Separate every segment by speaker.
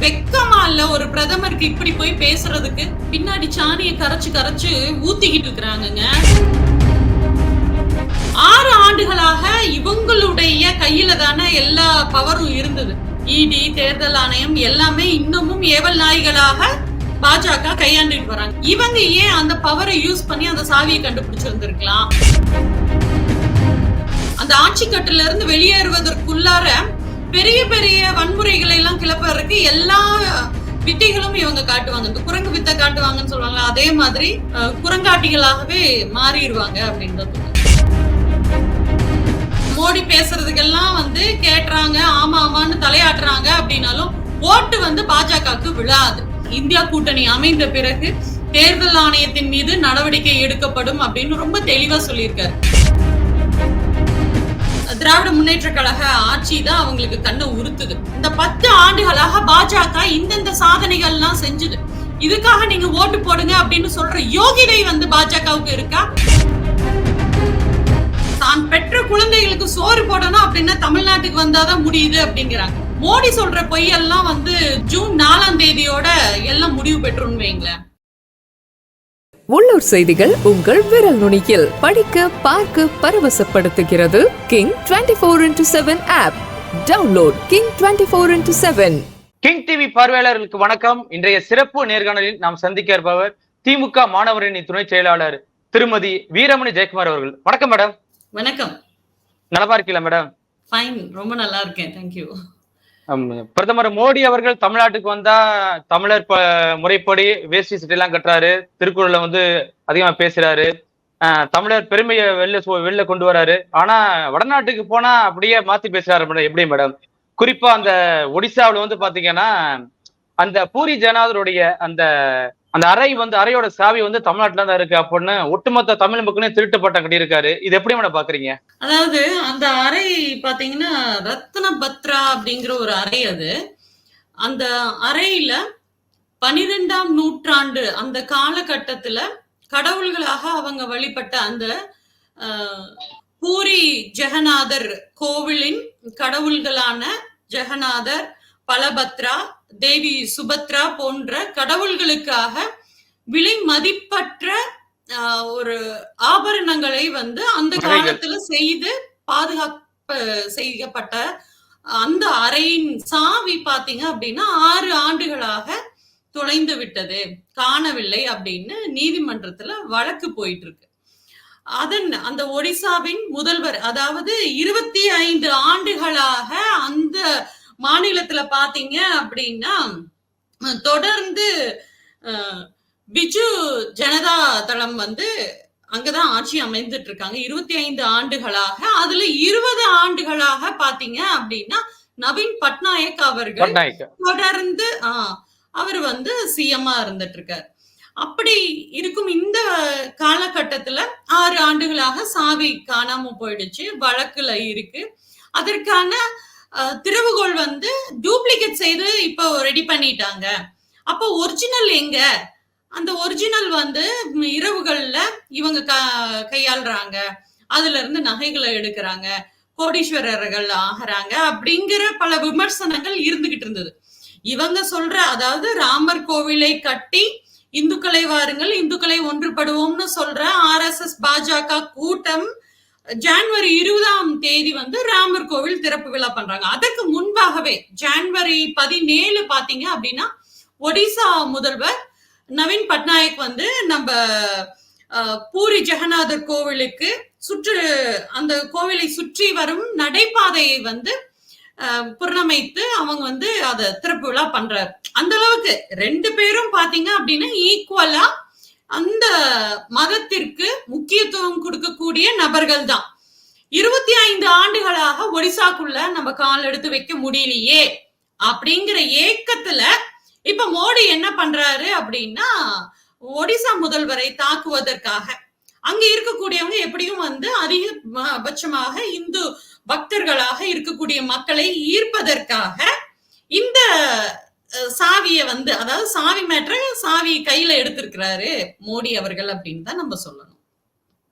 Speaker 1: வெக்கமா இல்ல ஒரு பிரதமருக்கு இப்படி போய் பேசுறதுக்கு? பின்னாடி சாணியை கரைச்சு கரைச்சு ஊத்திக்கிட்டு இருக்கிறாங்கங்க. ஆறு ஆண்டுகளாக இவங்களுடைய கையில தானே எல்லா பவரும் இருந்தது. இடி தேர்தல் ஆணையம் எல்லாமே இன்னமும் ஏவல் நாய்களாக பாஜக கையாண்டுட்டு வராங்க. இவங்க ஏன் அந்த பவரை யூஸ் பண்ணி அந்த சாவியை கண்டுபிடிச்சிருந்திருக்கலாம்? அந்த ஆட்சி கட்டுல இருந்து வெளியேறுவதற்குள்ளார பெரிய பெரிய வன்முறைகளை எல்லாம் கிளப்பறதுக்கு எல்லா வித்தைகளும் இவங்க காட்டுவாங்க. இந்த குரங்கு வித்தை காட்டுவாங்கன்னு சொல்லுவாங்க அதே மாதிரி குரங்காட்டிகளாகவே மாறிடுவாங்க அப்படின்றது. மோடி பேசுறதுக்கெல்லாம் வந்து கேட்டுறாங்க ஆமா ஆமான்னு தலையாட்டுறாங்க அப்படின்னாலும் ஓட்டு வந்து பாஜகவுக்கு விழாது. இந்தியா கூட்டணி அமைந்த பிறகு தேர்தல் ஆணையத்தின் மீது நடவடிக்கை எடுக்கப்படும் அப்படின்னு ரொம்ப தெளிவா சொல்லியிருக்காரு. திராவிட முன்னேற்ற கழக ஆட்சி தான் அவங்களுக்கு கண்ணை உறுத்துது. இந்த பத்து ஆண்டுகளாக பாஜக இந்தந்த சாதனைகள் எல்லாம் செஞ்சுது. இதுக்காக நீங்க ஓட்டு போடுங்க அப்படின்னு சொல்ற யோகிதை வந்து பாஜகவுக்கு இருக்கா? தான் பெற்ற குழந்தைகளுக்கு சோறு போடணும் அப்படின்னா தமிழ்நாட்டுக்கு வந்தாதான் முடியுது அப்படிங்கிறாங்க. மோடி சொல்ற பொய்யெல்லாம் வந்து ஜூன் நாலாம் தேதியோட எல்லாம் முடிவு பெற்றுன்னு வைங்களேன்.
Speaker 2: உள்ளூர் செய்திகள் உங்கள் விரல் நுனியில். படிக்க பார்க்க பரவசப்படுத்துகிறது king twenty four into seven app download king twenty four into seven
Speaker 3: king TV பார்வையாளர்களுக்கு வணக்கம். இன்றைய சிறப்பு நேர்காணலில் நாம் சந்திக்க இருப்பவர் திமுக மாணவரணி துணை செயலாளர் திருமதி வீரமணி ஜெயக்குமார் அவர்கள். வணக்கம் மேடம்.
Speaker 1: வணக்கம்.
Speaker 3: நலமா இருக்கீங்களா மேடம்?
Speaker 1: ஃபைன் ரொம்ப நல்லா இருக்கேன். தேங்க்யூ
Speaker 3: பிரதமர் மோடி அவர்கள் தமிழ்நாட்டுக்கு வந்தா தமிழர் ப- முறைப்படி வேஷ்டி சட்டை எல்லாம் கட்டுறாரு. திருக்குறள்ல வந்து அதிகமா பேசுறாரு. தமிழர் பெருமையை வெளில வெளில கொண்டு வராரு. ஆனா வடநாட்டுக்கு போனா அப்படியே மாத்தி பேசுறாரு மேடம். எப்படி மேடம்? குறிப்பா அந்த ஒடிசாவில் வந்து பாத்தீங்கன்னா அந்த பூரி ஜனாதருடைய அந்த அந்த அறை வந்து அறையோட சாவி வந்து தமிழ்நாட்டுல தான் இருக்கு அப்படின்னு ஒட்டுமொத்த தமிழ் மக்களையும் திருட்டு பட்டம் கட்டியிருக்காரு. இது எப்படி மேடம் பாக்குறீங்க?
Speaker 1: அதாவது அந்த அறை பாத்தீங்கன்னா ரத்ன பத்ரா அப்படிங்கிற ஒரு அறை அது. அந்த அறையில பனிரெண்டாம் நூற்றாண்டு அந்த காலகட்டத்துல கடவுள்களாக அவங்க வழிபட்ட அந்த பூரி ஜெகநாதர் கோவிலின் கடவுள்களான ஜெகநாதர் பலபத்ரா தேவி சுபத்ரா போன்ற கடவுள்களுக்காக விலை மதிப்பற்ற ஒரு ஆபரணங்களை வந்து அந்த. காலத்துல செய்து பாதுகாப்பு செய்யப்பட்ட அந்த அறையின் சாவி பாத்தீங்க அப்படின்னா ஆறு ஆண்டுகளாக தொலைந்து விட்டது காணவில்லை அப்படின்னு நீதிமன்றத்துல வழக்கு போயிட்டு இருக்கு அதன் அந்த ஒடிசாவின் முதல்வர் அதாவது இருபத்தி ஐந்து ஆண்டுகளாக அந்த மாநிலத்துல பாத்தீங்க அப்படின்னா தொடர்ந்து பிஜு ஜனதா தளம் வந்து அங்கதான் ஆட்சி அமைந்துட்டு இருக்காங்க இருபத்தி ஐந்து ஆண்டுகளாக. அதுல இருபது ஆண்டுகளாக பாத்தீங்க அப்படின்னா நவீன் பட்நாயக் அவர்கள் தொடர்ந்து ஆஹ் அவர் வந்து சிஎம்மா இருந்துட்டு இருக்காரு அப்படி இருக்கும் இந்த காலகட்டத்துல ஆறு ஆண்டுகளாக சாவி காணாம போயிடுச்சு. வழக்குல இருக்கு. அதற்கான திருவுகோள் வந்து டூப்ளிகேட் செய்து இப்போ ரெடி பண்ணிட்டாங்க. அப்போ ஒரிஜினல் எங்க? அந்த ஒரிஜினல் வந்து இரவுகளில் இரவுகள்ல இவங்க க- கையாளுறாங்க. அதுல இருந்து நகைகளை எடுக்கிறாங்க. கோடீஸ்வரர்கள் ஆகிறாங்க அப்படிங்கிற பல விமர்சனங்கள் இருந்துகிட்டு இருந்தது. இவங்க சொல்ற அதாவது ராமர் கோவிலை கட்டி இந்துக்களை வாருங்கள் இந்துக்களை ஒன்றுபடுவோம்னு சொல்ற ஆர்எஸ்எஸ் பாஜக கூட்டம் ஜான்வரி இருபதாம் தேதி வந்து ராமர் கோவில் திறப்பு விழா பண்றாங்க. அதுக்கு முன்பாகவே ஜான்வரி பதினேழு பாத்தீங்க அப்படின்னா ஒடிசா முதல்வர் நவீன் பட்நாயக் வந்து நம்ம பூரி ஜெகநாதர் கோவிலுக்கு சுற்று அந்த கோவிலை சுற்றி வரும் நடைபாதையை வந்து அஹ், புறணமைத்து அவங்க வந்து அதை திறப்பு விழா பண்றாரு. அந்த அளவுக்கு ரெண்டு பேரும் பாத்தீங்க அப்படின்னா ஈக்குவலா அந்த மதத்திற்கு முக்கியத்துவம் கொடுக்கக்கூடிய நபர்கள் தான் இருபத்தி ஐந்து ஆண்டுகளாக ஒடிசாக்குள்ள நம்ம கால் எடுத்து வைக்க முடியலையே அப்படிங்கிற ஏக்கத்துல இப்ப மோடி என்ன பண்றாரு அப்படின்னா ஒடிசா முதல்வரை தாக்குவதற்காக. அங்க இருக்கக்கூடியவங்க எப்படியும் வந்து அதிகபட்சமாக இந்து பக்தர்களாக இருக்கக்கூடிய மக்களை ஈர்ப்பதற்காக இந்த சாவியை வந்து அதாவது சாவி மேட்ரை சாவி கையில எடுத்திருக்கிறாரு மோடி அவர்கள் அப்படின்னு தான் நம்ம சொல்லணும்.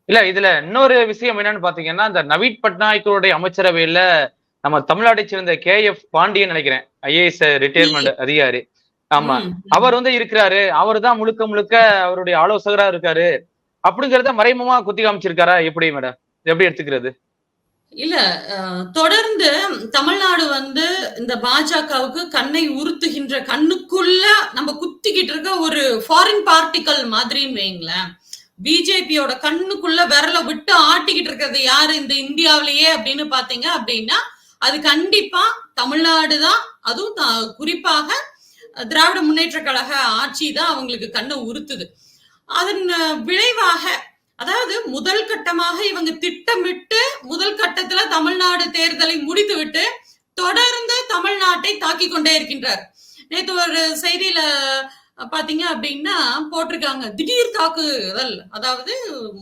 Speaker 3: இல்ல இதுல இன்னொரு விஷயம் என்னன்னு பாத்தீங்கன்னா இந்த நவீன் பட்நாயக்கருடைய அமைச்சரவையில நம்ம தமிழ்நாட்டை சேர்ந்த கே எஃப் பாண்டியன் நினைக்கிறேன். ஐஏஎஸ் ரிட்டையர்மெண்ட் அதிகாரி. ஆமா. அவர் வந்து இருக்கிறாரு. அவர் தான் முழுக்க முழுக்க அவருடைய ஆலோசகரா இருக்காரு. அப்படிங்கறத மறைமுகமா குத்தி காமிச்சிருக்காரா எப்படி மேடம்? எப்படி எடுத்துக்கிறது?
Speaker 1: இல்ல தொடர்ந்து தமிழ்நாடு வந்து இந்த பாஜகவுக்கு கண்ணை உறுத்துகின்ற கண்ணுக்குள்ள நம்ம குத்திக்கிட்டு இருக்க ஒரு ஃபாரின் பார்ட்டிக்கல் மாதிரின்னு வைங்களேன். பிஜேபியோட கண்ணுக்குள்ள விரல விட்டு ஆட்டிக்கிட்டு இருக்கிறது யாரு? இந்த இந்தியாவிலேயே அப்படின்னு பாத்தீங்க அப்படின்னா அது கண்டிப்பா தமிழ்நாடு தான். அதுவும் த- குறிப்பாக திராவிட முன்னேற்ற கழக ஆட்சி தான் அவங்களுக்கு கண்ணை உறுத்துது. அதன் விளைவாக அதாவது முதல் கட்டமாக இவங்க திட்டமிட்டு முதல் கட்டத்துல தமிழ்நாடு தேர்தலை முடித்துவிட்டு தொடர்ந்து தமிழ்நாட்டை தாக்கி கொண்டே இருக்கின்றார். நேத்து ஒரு செய்தியில பாத்தீங்க அப்படின்னா போட்டிருக்காங்க. திடீர் தாக்குதல். அதாவது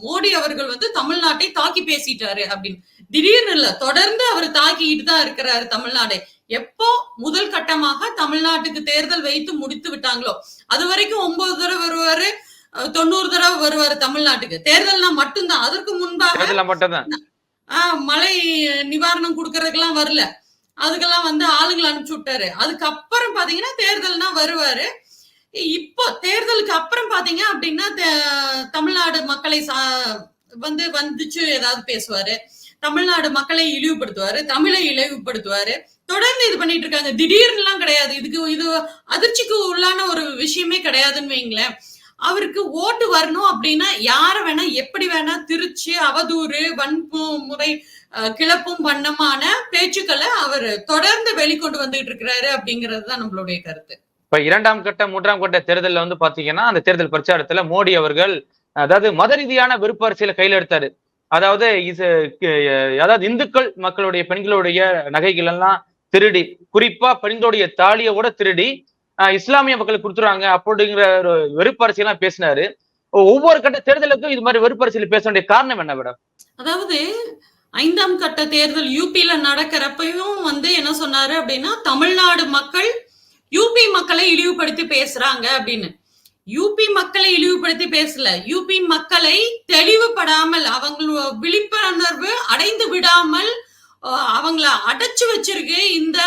Speaker 1: மோடி அவர்கள் வந்து தமிழ்நாட்டை தாக்கி பேசிட்டாரு அப்படின்னு. திடீர்னு இல்ல தொடர்ந்து அவர் தாக்கிட்டு தான் இருக்கிறாரு தமிழ்நாடை. எப்போ முதல் கட்டமாக தமிழ்நாட்டுக்கு தேர்தல் வைத்து முடித்து விட்டாங்களோ அது வரைக்கும் ஒன்பது தடவை வருவாரு. தொண்ணூறு தடவை வருவாரு தமிழ்நாட்டுக்கு. தேர்தல்னா மட்டும்தான். அதற்கு முன்பாக மழை நிவாரணம் கொடுக்கறதுக்கெல்லாம் வரல. அதுக்கெல்லாம் வந்து ஆளுங்களை அனுப்பிச்சு விட்டாரு. அதுக்கப்புறம் பாத்தீங்கன்னா தேர்தல்னா வருவாரு. இப்போ தேர்தலுக்கு அப்புறம் பாத்தீங்க அப்படின்னா தமிழ்நாடு மக்களை வந்து வந்துச்சு ஏதாவது பேசுவாரு. தமிழ்நாடு மக்களை இழிவுபடுத்துவாரு. தமிழை இழிவுபடுத்துவாரு. தொடர்ந்து இது பண்ணிட்டு இருக்காங்க. திடீர்னு எல்லாம் கிடையாது. இதுக்கு இது அதிர்ச்சிக்கு உள்ளான ஒரு விஷயமே கிடையாதுன்னு வைங்களேன். அவருக்கு ஓட்டு வரணும் அப்படின்னா யார வேணா எப்படி வேணா திருச்சி அவதூறு வன்முறை அஹ், கிளப்பும் வண்ணமான பேச்சுக்களை அவர் தொடர்ந்து வெளிக்கொண்டு வந்துகிட்டு இருக்கிறாரு அப்படிங்கிறது தான் நம்மளுடைய கருத்து.
Speaker 3: இப்ப இரண்டாம் கட்ட மூன்றாம் கட்ட தேர்தலில் வந்து பாத்தீங்கன்னா அந்த தேர்தல் பிரச்சாரத்துல மோடி அவர்கள் அதாவது மத ரீதியான விருப்ப அரசியல கையில் எடுத்தாரு. அதாவது அதாவது இந்துக்கள் மக்களுடைய பெண்களுடைய நகைகள் எல்லாம் திருடி குறிப்பா பெண்களுடைய தாலியை கூட திருடி இஸ்லாமிய மக்களுக்கு கொடுத்துருவாங்க அப்படிங்கிற ஒரு வெறுப்பரசியெல்லாம் பேசினாரு. ஒவ்வொரு கட்ட தேர்தலுக்கும் இது மாதிரி வெறுப்பரசியல் பேச வேண்டிய காரணம் என்ன மேடம்
Speaker 1: அதாவது ஐந்தாம் கட்ட தேர்தல் யூபியில நடக்கிறப்பையும் வந்து என்ன சொன்னாரு அப்படின்னா தமிழ்நாடு மக்கள் யூபி மக்களை இழிவுபடுத்தி பேசுறாங்க அப்படின்னு. யூபி மக்களை இழிவுபடுத்தி பேசல. யூபி மக்களை தெளிவுபடாமல் அவங்களோட விழிப்புணர்வு அடைந்து விடாமல் அவங்கள அடைச்சு வச்சிருக்கு இந்த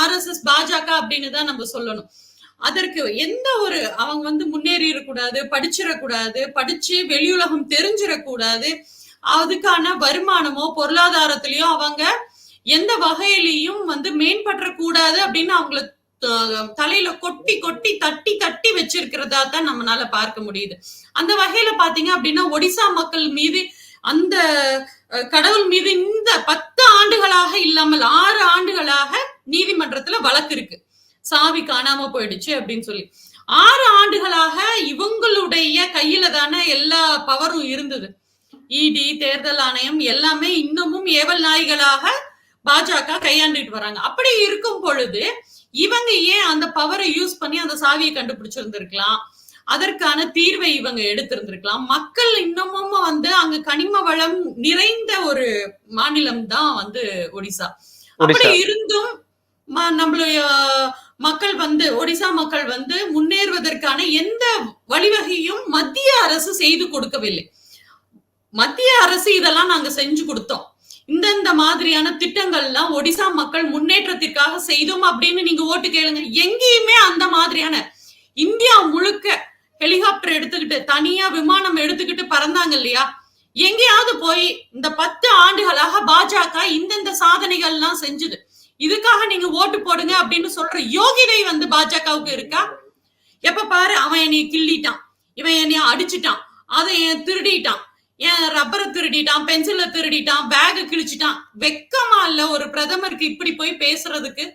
Speaker 1: ஆர்எஸ்எஸ் பாஜக அப்படின்னு தான் நம்ம சொல்லணும். அதற்கு எந்த ஒரு அவங்க வந்து முன்னேறிடக்கூடாது படிச்சிடக்கூடாது படிச்சு வெளியுலகம் தெரிஞ்சிடக்கூடாது அதுக்கான வருமானமோ பொருளாதாரத்திலயோ அவங்க எந்த வகையிலையும் வந்து மேம்பற்றக்கூடாது அப்படின்னு அவங்கள தலையில கொட்டி கொட்டி தட்டி தட்டி வச்சிருக்கிறதா தான் நம்மளால பார்க்க முடியுது. அந்த வகையில பாத்தீங்க அப்படின்னா ஒடிசா மக்கள் மீது அந்த கடவுள் மீது இந்த பத்து ஆண்டுகளாக இல்லாமல் ஆறு ஆண்டுகளாக நீதிமன்றத்துல வழக்கு இருக்கு. சாவி காணாம போயிடுச்சு அப்படின்னு சொல்லி. ஆறு ஆண்டுகளாக இவங்களுடைய கையில தானே எல்லா பவரும் இருந்தது. இடி தேர்தல் ஆணையம் எல்லாமே இன்னமும் ஏவல் நாய்களாக பாஜக கையாண்டுட்டு வராங்க. அப்படி இருக்கும் பொழுது இவங்க ஏன் அந்த பவரை யூஸ் பண்ணி அந்த சாவியை கண்டுபிடிச்சிருந்திருக்கலாம்? அதற்கான தீர்வை இவங்க எடுத்திருந்திருக்கலாம். மக்கள் இன்னமும் வந்து அங்க கனிம வளம் நிறைந்த ஒரு மாநிலம் தான் வந்து ஒடிசா. அப்படி இருந்தும் நம்மளுடைய மக்கள் வந்து ஒடிசா மக்கள் வந்து முன்னேறுவதற்கான எந்த வழிவகையும் மத்திய அரசு செய்து கொடுக்கவில்லை. மத்திய அரசு இதெல்லாம் நாங்க செஞ்சு கொடுத்தோம். இந்தந்த மாதிரியான திட்டங்கள்லாம் ஒடிசா மக்கள் முன்னேற்றத்திற்காக செய்தோம் அப்படின்னு நீங்க ஓட்டு கேளுங்க. எங்கேயுமே அந்த மாதிரியான இந்தியா முழுக்க ஹெலிகாப்டர் எடுத்துக்கிட்டு தனியா விமானம் எடுத்துக்கிட்டு பறந்தாங்க இல்லையா? எங்கேயாவது போய் இந்த பத்து ஆண்டுகளாக பாஜக இந்தந்த சாதனைகள் எல்லாம் செஞ்சுது. இதுக்காக நீங்க ஓட்டு போடுங்க அப்படின்னு சொல்ற யோகிதை வந்து பாஜகவுக்கு இருக்கா? எப்ப பாரு அவன் என்னைய கிள்ளிட்டான். இவன் என்னைய அடிச்சிட்டான். அதை என் திருடிட்டான். என் ரப்பரை திருடிட்டான் பென்சிலை திருடிட்டான் பேக கிழிச்சிட்டான். வெக்கமா இல்ல ஒரு பிரதமருக்கு இப்படி போய் பேசுறதுக்கு?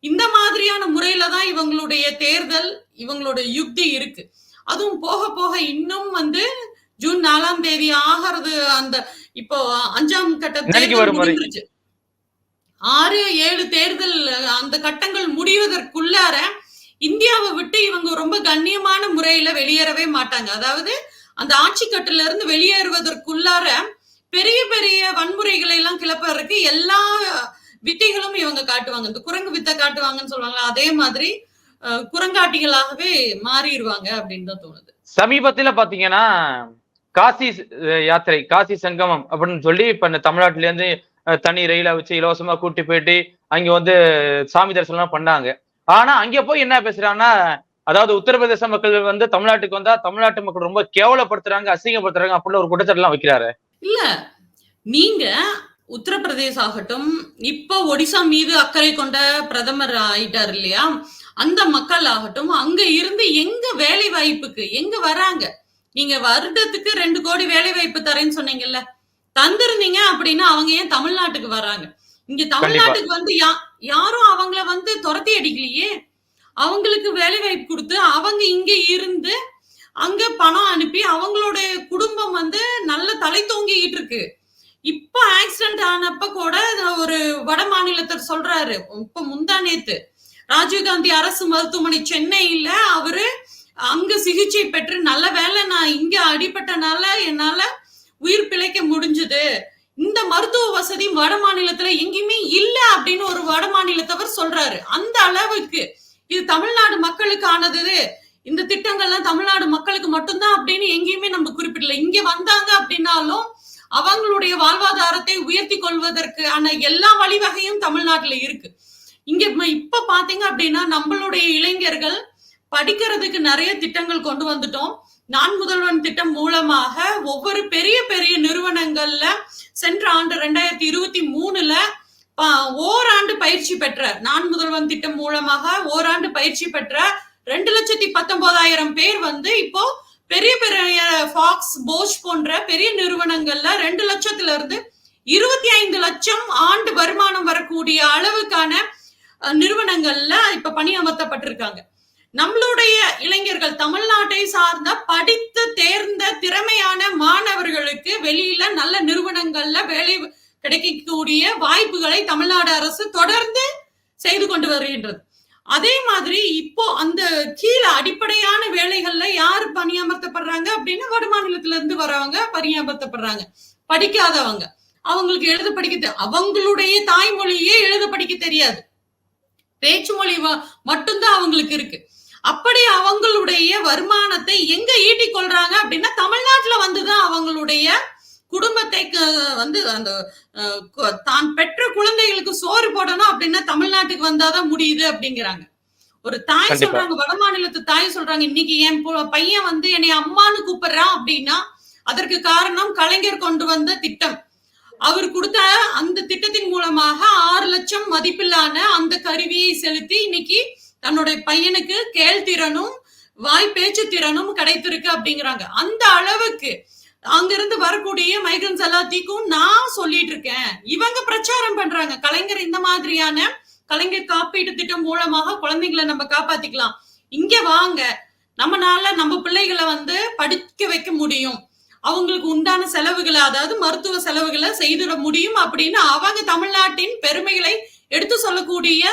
Speaker 1: இந்த மாதிரியான முறையில தான் இவங்களுடைய தேர்தல் இவங்களோட யுக்தி இருக்கு. அதுவும் போக போக இன்னும் வந்து ஜூன் நாலாம் தேதி ஆகிறது அந்த இப்போ அஞ்சாம் கட்ட தேர்தல். முடிஞ்சிருச்சு ஆறு ஏழு தேர்தல் அந்த கட்டங்கள் முடிவதற்குள்ளார இந்தியாவை விட்டு இவங்க ரொம்ப கண்ணியமான முறையில வெளியேறவே மாட்டாங்க. அதாவது அந்த ஆட்சி கட்டுல இருந்து வெளியேறுவதற்குள்ளார பெரிய பெரிய வன்முறைகளை எல்லாம் கிளப்பதற்கு எல்லா வித்தைகளும் இவங்க காட்டுவாங்க. இந்த குரங்கு வித்தை காட்டுவாங்கன்னு சொல்லுவாங்க அதே மாதிரி குரங்காட்டிகளாகவே மாறிடுவாங்க அப்படின்னு தான் தோணுது.
Speaker 3: சமீபத்துல பாத்தீங்கன்னா காசி யாத்திரை காசி சங்கமம் அப்படின்னு சொல்லி இப்ப இந்த தமிழ்நாட்டுல இருந்து தனி ரயில வச்சு இலவசமா கூட்டி போயிட்டு அங்க வந்து சாமி தரிசனம் பண்ணாங்க. ஆனா அங்க போய் என்ன பேசுறாங்கன்னா அதாவது உத்தரப்பிரதேச மக்கள் வந்து தமிழ்நாட்டுக்கு வந்தா தமிழ்நாட்டு மக்கள் ரொம்ப கேவலப்படுத்துறாங்க அசிங்கப்படுத்துறாங்க அப்படின்னு ஒரு குற்றச்சாட்டு எல்லாம் வைக்கிறாரு.
Speaker 1: இல்ல. நீங்க உத்தரப்பிரதேச ஆகட்டும் இப்ப ஒடிசா மீது அக்கறை கொண்ட பிரதமர் ஆயிட்டார் இல்லையா? அந்த மக்கள் ஆகட்டும் அங்க இருந்து எங்க வேலை வாய்ப்புக்கு எங்க வராங்க? நீங்க வருடத்துக்கு ரெண்டு கோடி வேலை வாய்ப்பு தரேன்னு சொன்னீங்கல்ல தந்திருந்தீங்க அப்படின்னா அவங்க ஏன் தமிழ்நாட்டுக்கு வராங்க? இங்க தமிழ்நாட்டுக்கு வந்து யா- யாரும் அவங்கள வந்து துரத்தி அடிக்கலையே? அவங்களுக்கு வேலை வாய்ப்பு கொடுத்து அவங்க இங்க இருந்து அங்க பணம் அனுப்பி அவங்களுடைய குடும்பம் வந்து நல்ல தலை தூங்கிக்கிட்டு இருக்கு. இப்ப ஆக்சிடென்ட் ஆனப்ப கூட ஒரு வட மாநிலத்தர் சொல்றாரு இப்ப முந்தா நேத்து ராஜீவ்காந்தி அரசு மருத்துவமனை சென்னையில அவரு அங்க சிகிச்சை பெற்று நல்ல வேலை நான் இங்க அடிபட்டனால என்னால உயிர் பிழைக்க முடிஞ்சது. இந்த மருத்துவ வசதி வட மாநிலத்துல எங்கேயுமே இல்ல அப்படின்னு ஒரு வட மாநிலத்தவர் சொல்றாரு. அந்த அளவுக்கு இது தமிழ்நாடு மக்களுக்கானது. இந்த திட்டங்கள்லாம் தமிழ்நாடு மக்களுக்கு மட்டும்தான் அப்படின்னு எங்கேயுமே நம்ம குறிப்பிடல. இங்க வந்தாங்க அப்படின்னாலும் அவங்களுடைய வாழ்வாதாரத்தை உயர்த்தி கொள்வதற்கான எல்லா வழிவகையும் தமிழ்நாட்டுல இருக்கு. இங்க இப்ப பாத்தீங்க அப்படின்னா நம்மளுடைய இளைஞர்கள் படிக்கிறதுக்கு நிறைய திட்டங்கள் கொண்டு வந்துட்டோம். நான் முதல்வன் திட்டம் மூலமாக ஒவ்வொரு பெரிய பெரிய நிறுவனங்கள்ல சென்ற ஆண்டு ரெண்டாயிரத்தி இருபத்தி மூணுல ஓராண்டு பயிற்சி பெற்ற நான் முதல்வன் திட்டம் மூலமாக ஓராண்டு பயிற்சி பெற்ற ரெண்டு லட்சத்தி பத்தொன்பதாயிரம் பேர் வந்து இப்போ பெரிய பெரிய ஃபாக்ஸ் போஷ் போன்ற பெரிய நிறுவனங்கள்ல ரெண்டு லட்சத்துல இருந்து இருபத்தி ஐந்து லட்சம் ஆண்டு வருமானம் வரக்கூடிய அளவுக்கான நிறுவனங்கள்ல இப்ப பணியமர்த்தப்பட்டிருக்காங்க நம்மளுடைய இளைஞர்கள் தமிழ்நாட்டை சார்ந்த படித்து தேர்ந்த திறமையான மாணவர்களுக்கு வெளியில நல்ல நிறுவனங்கள்ல வேலை கிடைக்கக்கூடிய வாய்ப்புகளை தமிழ்நாடு அரசு தொடர்ந்து செய்து கொண்டு வருகின்றது. அதே மாதிரி இப்போ அந்த கீழே அடிப்படையான வேலைகள்ல யார் பணியமர்த்தப்படுறாங்க அப்படின்னா வட மாநிலத்துல இருந்து வரவங்க பணியமர்த்தப்படுறாங்க படிக்காதவங்க. அவங்களுக்கு எழுத படிக்க அவங்களுடைய தாய்மொழியே எழுத படிக்க தெரியாது. பேச்சு மொழி மட்டும்தான் அவங்களுக்கு இருக்கு. அப்படி அவங்களுடைய வருமானத்தை எங்க ஈட்டிக் கொள்றாங்க அப்படின்னா தமிழ்நாட்டுல வந்துதான் அவங்களுடைய குடும்பத்தை வந்து அந்த தான் பெற்ற குழந்தைகளுக்கு சோறு போடணும் அப்படின்னா தமிழ்நாட்டுக்கு வந்தாதான் முடியுது அப்படிங்கிறாங்க. ஒரு தாய். சொல்றாங்க வட மாநிலத்து தாய் சொல்றாங்க இன்னைக்கு என் பையன் வந்து என்னை அம்மான்னு கூப்பிடுறான் அப்படின்னா அதற்கு காரணம் கலைஞர் கொண்டு வந்த திட்டம். அவர் கொடுத்த அந்த திட்டத்தின் மூலமாக ஆறு லட்சம் மதிப்பிலான அந்த கருவியை செலுத்தி இன்னைக்கு தன்னுடைய பையனுக்கு கேள் திறனும் வாய் பேச்சு திறனும் கிடைத்திருக்கு அப்படிங்கிறாங்க. அந்த அளவுக்கு அங்கிருந்து வரக்கூடிய மைக்ரன்ஸ் எல்லாத்தையும் நான் சொல்லிட்டு இருக்கேன். இவங்க பிரச்சாரம் பண்றாங்க. கலைஞர் இந்த மாதிரியான கலைஞர் காப்பீட்டு திட்டம் மூலமாக குழந்தைங்களை நம்ம காப்பாத்திக்கலாம். இங்க வாங்க. நம்மனால நம்ம பிள்ளைகளை வந்து படிக்க வைக்க முடியும். அவங்களுக்கு உண்டான செலவுகளை அதாவது மருத்துவ செலவுகளை செய்திட முடியும் அப்படின்னு அவங்க தமிழ்நாட்டின் பெருமைகளை எடுத்து சொல்லக்கூடிய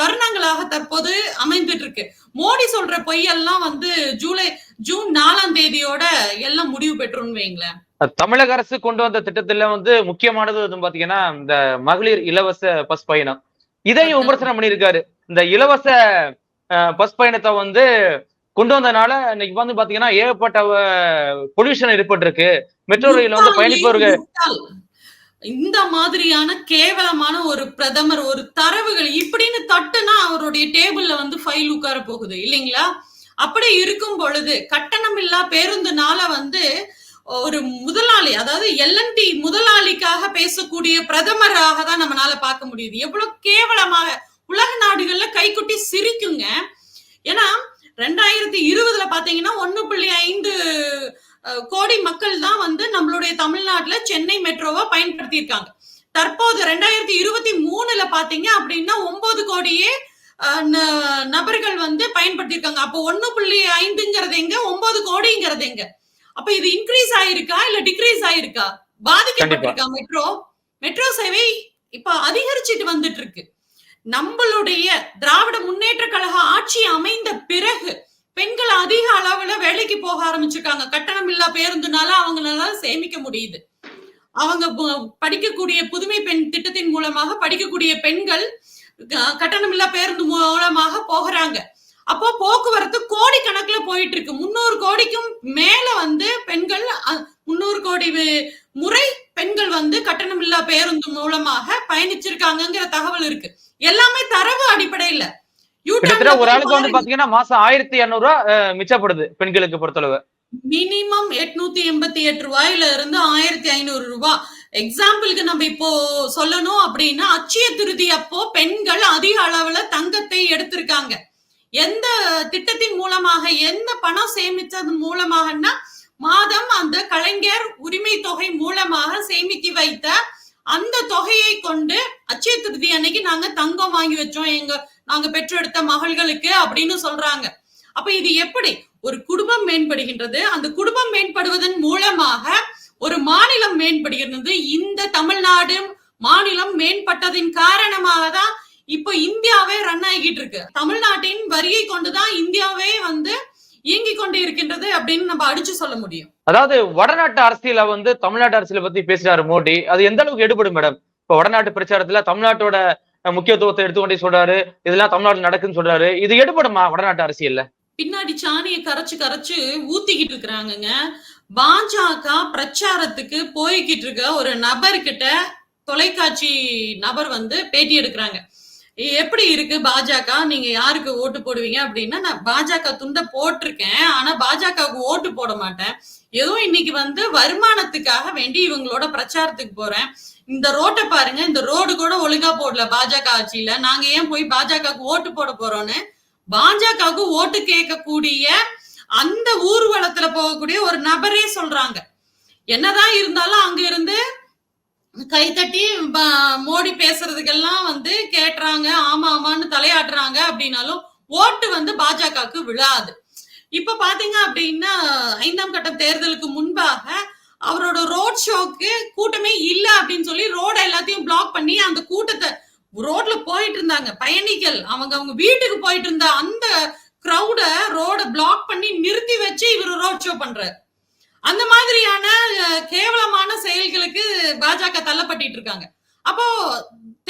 Speaker 1: தருணங்களாக தற்போது அமைந்துட்டு இருக்கு மோடி சொல்ற பொய்யெல்லாம் வந்து ஜூலை ஜூன் நாலாம் தேதியோட எல்லாம் முடிவு பெற்றுன்னு வைங்களேன்
Speaker 3: தமிழக அரசு கொண்டு வந்த திட்டத்துல வந்து முக்கியமானது வந்து பாத்தீங்கன்னா இந்த மகளிர் இலவச பஸ் பயணம். இதையும் விமர்சனம் பண்ணியிருக்காரு. இந்த இலவச பஸ் பயணத்தை வந்து கொண்டு வந்ததுனால இன்னைக்கு வந்து பாத்தீங்கன்னா ஏகப்பட்ட பொல்யூஷன் ஏற்பட்டிருக்கு. மெட்ரோ ரயில் வந்து பயணிப்பவர்கள்.
Speaker 1: இந்த மாதிரியான கேவலமான ஒரு பிரதமர் ஒரு தரவுகள் இப்படின்னு தட்டுனா அவருடைய டேபிள்ல வந்து ஃபைல் உட்கார போகுது இல்லைங்களா? அப்படி இருக்கும் பொழுது கட்டணம் இல்லா பேருந்துனால வந்து ஒரு முதலாளி அதாவது எல்என்டி முதலாளிக்காக பேசக்கூடிய பிரதமராக தான் நம்மளால பார்க்க முடியுது. எவ்வளவு கேவலமாக உலக நாடுகள்ல கைக்குட்டி சிரிக்குங்க. ஏன்னா ரெண்டாயிரத்தி இருபதுல பாத்தீங்கன்னா ஒண்ணு புள்ளி ஐந்து கோடி மக்கள் தான் வந்து நம்மளுடைய தமிழ்நாட்டுல சென்னை மெட்ரோவை பயன்படுத்தியிருக்காங்க. தற்போது ரெண்டாயிரத்தி இருபத்தி மூணுல பாத்தீங்க அப்படின்னா ஒன்பது கோடியே நபர்கள் வந்து பயன்படுத்தியிருக்காங்க. அப்போ ஒண்ணு புள்ளி ஐந்துங்கிறது எங்க? ஒன்பது கோடிங்கிறது எங்க? அப்ப இது இன்க்ரீஸ் ஆயிருக்கா இல்ல டிக்ரீஸ் ஆயிருக்கா? பாதிக்கப்பட்டிருக்கா மெட்ரோ? மெட்ரோ சேவை இப்ப அதிகரிச்சிட்டு வந்துட்டு இருக்கு. நம்மளுடைய திராவிட முன்னேற்ற கழக ஆட்சி அமைந்த பிறகு பெண்கள் அதிக அளவுல வேலைக்கு போக ஆரம்பிச்சிருக்காங்க. கட்டணம் இல்லா பேருந்துனால அவங்களால சேமிக்க முடியுது. அவங்க படிக்கக்கூடிய புதுமை பெண் திட்டத்தின் மூலமாக படிக்கக்கூடிய பெண்கள் க- கட்டணம் இல்லா பேருந்து மூலமாக போகிறாங்க. அப்போ போக்குவரத்து கோடி கணக்குல போயிட்டு இருக்கு முன்னூறு கோடிக்கும் மேல வந்து பெண்கள் முன்னூறு கோடி முறை வந்து கட்டணமில்லா பேருந்து மூலமாக பயணிச்சிருக்காங்கங்கிற தகவல் இருக்கு. எல்லாமே தரவு அடிப்படையில.
Speaker 3: ஒரு ஆளுக்கு வந்து பாத்தீங்கன்னா மாசம் ஆயிரத்தி இருநூறு ரூபா அஹ், மிச்சப்படுது பெண்களுக்கு பொறுத்தளவு.
Speaker 1: மினிமம் எட்நூத்தி எண்பத்தி எட்டு ரூபாயில இருந்து ஆயிரத்தி ஐநூறு ரூபாய் எக்ஸாம்பிளுக்கு நம்ம இப்போ சொல்லணும் அப்படின்னா அச்சய திருதி அப்போ பெண்கள் அதிக அளவுல தங்கத்தை எடுத்திருக்காங்க. எந்த திட்டத்தின் மூலமாக எந்த பணம் சேமித்தது மூலமாகன்னா மாதம் அந்த கலைஞர் உரிமை தொகை மூலமாக சேமித்து வைத்த அந்த தொகையை கொண்டு அச்சய திருதி அன்னைக்கு நாங்க தங்கம் வாங்கி வச்சோம். எங்க நாங்க பெற்றெடுத்த மகள்களுக்கு அப்படின்னு சொல்றாங்க. அப்ப இது எப்படி? ஒரு குடும்பம் மேம்படுகின்றது. அந்த குடும்பம் மேம்படுவதன் மூலமாக ஒரு மாநிலம் மேம்படுகிறது இந்த தமிழ்நாடு மாநிலம் மேம்பட்டதின் காரணமாக தான் இப்போ இந்தியாவே ரன் ஆகிட்டு இருக்கு. தமிழ்நாட்டின் வரியை கொண்டுதான் இந்தியாவே வந்து இயங்கிக் கொண்டு இருக்கின்றது அப்படின்னு நம்ம அடிச்சு சொல்ல முடியும்.
Speaker 3: அதாவது வடநாட்டு அரசியல வந்து தமிழ்நாட்டு அரசியலை பத்தி பேசுறாரு மோடி. அது எந்த அளவுக்கு எடுபடும் மேடம்? இப்ப வடநாட்டு பிரச்சாரத்துல தமிழ்நாட்டோட முக்கியத்துவத்தை எடுத்துக்கொண்டே சொல்றாரு. இதெல்லாம் தமிழ்நாட்டுல நடக்குன்னு சொல்றாரு. இது எடுபடுமா வடநாட்டு அரசியல்ல?
Speaker 1: பின்னாடி சாணியை கரைச்சு கரைச்சு ஊத்திக்கிட்டு இருக்கிறாங்கங்க. பாஜக பிரச்சாரத்துக்கு போய்கிட்டு இருக்க ஒரு நபர்கிட்ட தொலைக்காட்சி நபர் வந்து பேட்டி எடுக்கிறாங்க. எப்படி இருக்கு பாஜக? நீங்க யாருக்கு ஓட்டு போடுவீங்க அப்படின்னா நான் பாஜக துண்ட போட்டிருக்கேன் ஆனா பாஜகவுக்கு ஓட்டு போட மாட்டேன். ஏதோ இன்னைக்கு வந்து வருமானத்துக்காக வேண்டி இவங்களோட பிரச்சாரத்துக்கு போறேன். இந்த ரோட்டை பாருங்க இந்த ரோடு கூட ஒழுங்கா போடல பாஜக ஆட்சியில. நாங்க ஏன் போய் பாஜகவுக்கு ஓட்டு போட போறோம்னு? பாஜகவுக்கு ஓட்டு கேட்கக்கூடிய அந்த ஊர்வலத்துல போகக்கூடிய ஒரு நபரே சொல்றாங்க. என்னதான் இருந்தாலும் அங்க இருந்து கைத்தட்டி ப- மோடி பேசுறதுக்கெல்லாம் வந்து கேட்டுறாங்க ஆமா ஆமான்னு தலையாடுறாங்க அப்படின்னாலும் ஓட்டு வந்து பாஜகவுக்கு விழாது. இப்ப பாத்தீங்க அப்படின்னா ஐந்தாம் கட்ட தேர்தலுக்கு முன்பாக அவரோட ரோட் ஷோக்கு கூட்டமே இல்ல அப்படின்னு சொல்லி ரோட எல்லாத்தையும் பிளாக் பண்ணி அந்த கூட்டத்தை ரோட்ல போயிட்டு இருந்தாங்க. பயணிகள் அவங்க அவங்க வீட்டுக்கு போயிட்டு இருந்த அந்த கிரௌட ரோட பிளாக் பண்ணி நிறுத்தி வச்சு இவர் ரோட் ஷோ பண்றாரு. அந்த மாதிரியான கேவலமான செயல்களுக்கு பாஜக தள்ளப்பட்டிட்டு இருக்காங்க. அப்போ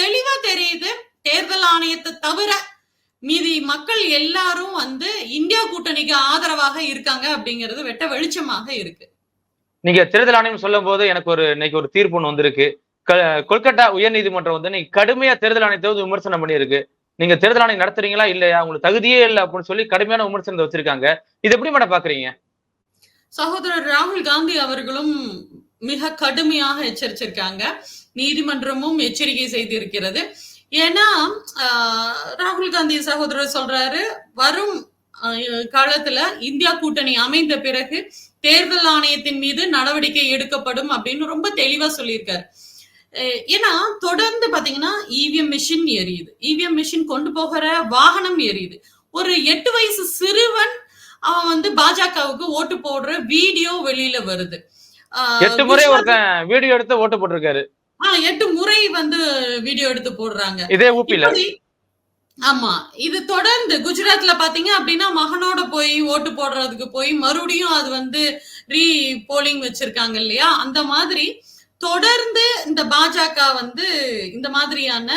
Speaker 1: தெளிவா தெரியுது தேர்தல் ஆணையத்தை தவிர மீதி மக்கள் எல்லாரும் வந்து இந்தியா கூட்டணிக்கு ஆதரவாக இருக்காங்க அப்படிங்கிறது வெட்ட வெளிச்சமாக இருக்கு.
Speaker 3: நீங்க தேர்தல் ஆணையம் சொல்லும் போது எனக்கு ஒரு இன்னைக்கு ஒரு தீர்ப்பு ஒன்று வந்திருக்கு. க- உயர் உயர்நீதிமன்றம் வந்து இன்னைக்கு கடுமையா தேர்தல் ஆணையத்தை வந்து விமர்சனம் பண்ணியிருக்கு. நீங்க தேர்தல் ஆணையம் நடத்துறீங்களா இல்லையா? உங்களுக்கு தகுதியே இல்லை அப்படின்னு சொல்லி கடுமையான விமர்சனத்தை வச்சிருக்காங்க. இது எப்படி மேடம் பாக்குறீங்க?
Speaker 1: சகோதரர் ராகுல் காந்தி அவர்களும் மிக கடுமையாக எச்சரிச்சிருக்காங்க. நீதிமன்றமும் எச்சரிக்கை செய்திருக்கிறது. ஏன்னா ராகுல் காந்தி சகோதரர் சொல்றாரு வரும் காலத்துல இந்தியா கூட்டணி அமைந்த பிறகு தேர்தல் ஆணையத்தின் மீது நடவடிக்கை எடுக்கப்படும் அப்படின்னு ரொம்ப தெளிவா சொல்லியிருக்காரு. ஏன்னா தொடர்ந்து பாத்தீங்கன்னா இவிஎம் மிஷின் எரியுது இவிஎம் மிஷின் கொண்டு போகிற வாகனம் எரியுது ஒரு எட்டு வயசு சிறுவன் அவன் வந்து பாஜகவுக்கு ஓட்டு போடுற வீடியோ வெளியில வருது.
Speaker 3: எட்டு முறை ஒருத்தன் வீடியோ எடுத்து ஓட்டு போட்டிருக்காரு.
Speaker 1: ஆஹ் எட்டு முறை வந்து வீடியோ எடுத்து போடுறாங்க.
Speaker 3: இதே ஊப்பில.
Speaker 1: ஆமா இது தொடர்ந்து குஜராத்ல பாத்தீங்க அப்படின்னா மகனோட போய் ஓட்டு போடுறதுக்கு போய் மறுபடியும் அது வந்து ரீ போலிங் வச்சிருக்காங்க இல்லையா? அந்த மாதிரி தொடர்ந்து இந்த பாஜக வந்து இந்த மாதிரியான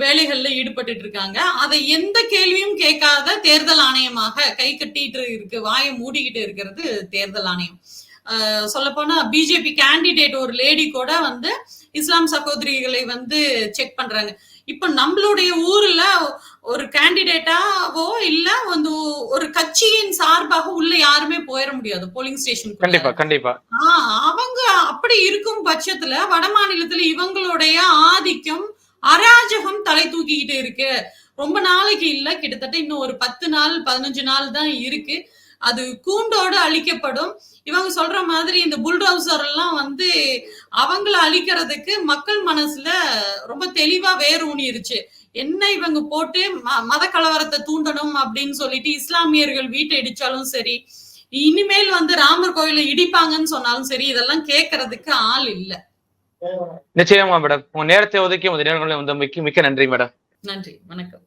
Speaker 1: வேலைகள்ல ஈடுபட்டுட்டு இருக்காங்க அதை எந்த கேள்வியும் கேட்காத தேர்தல் ஆணையமாக கை கட்டிட்டு இருக்கு வாயை மூடிக்கிட்டு இருக்கிறது தேர்தல் ஆணையம். சொல்ல போனா பிஜேபி கேண்டிடேட் ஒரு லேடி கூட வந்து இஸ்லாம் சகோதரிகளை வந்து செக் பண்றாங்க. இப்ப நம்மளுடைய ஊர்ல ஒரு கேண்டிடேட்டாவோ இல்ல வந்து ஒரு கட்சியின் சார்பாக உள்ள யாருமே போயிட முடியாது போலிங் ஸ்டேஷன்
Speaker 3: கண்டிப்பா கண்டிப்பா.
Speaker 1: அவங்க அப்படி இருக்கும் பட்சத்துல வட மாநிலத்துல இவங்களுடைய ஆதிக்கம் அராஜகம் தலை தூக்கிக்கிட்டு இருக்கு. ரொம்ப நாளைக்கு இல்ல கிட்டத்தட்ட இன்னும் ஒரு பத்து நாள் பதினஞ்சு நாள் தான் இருக்கு. அது கூண்டோடு அழிக்கப்படும். இவங்க சொல்ற மாதிரி இந்த புல்டோசர் எல்லாம் வந்து அவங்கள அழிக்கிறதுக்கு மக்கள் மனசுல ரொம்ப தெளிவா வேர் ஊனிருச்சு. என்ன இவங்க போட்டு ம- மத கலவரத்தை தூண்டணும் அப்படின்னு சொல்லிட்டு இஸ்லாமியர்கள் வீட்டை இடிச்சாலும் சரி இனிமேல் வந்து ராமர் கோயிலை இடிப்பாங்கன்னு சொன்னாலும் சரி இதெல்லாம் கேட்கறதுக்கு ஆள் இல்லை.
Speaker 3: நிச்சயமா மேடம். உங்க நேரத்தை ஒதுக்கி உங்க நேரங்களை வந்து மிக்க மிக்க நன்றி மேடம்.
Speaker 1: நன்றி வணக்கம்.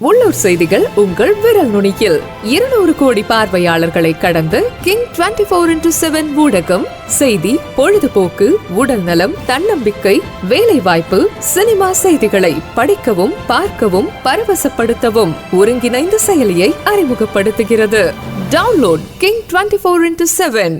Speaker 2: உள்ளூர் செய்திகள் உங்கள் விரல் நுனியில். இருநூறு கோடி பார்வையாளர்களை கடந்து king twenty four into seven ஊடகம் செய்தி பொழுதுபோக்கு உடல் நலம் தன்னம்பிக்கை வேலை வாய்ப்பு சினிமா செய்திகளை படிக்கவும் பார்க்கவும் பரவசப்படுத்தவும் ஒருங்கிணைந்த செயலியை அறிமுகப்படுத்துகிறது. Download king twenty four into seven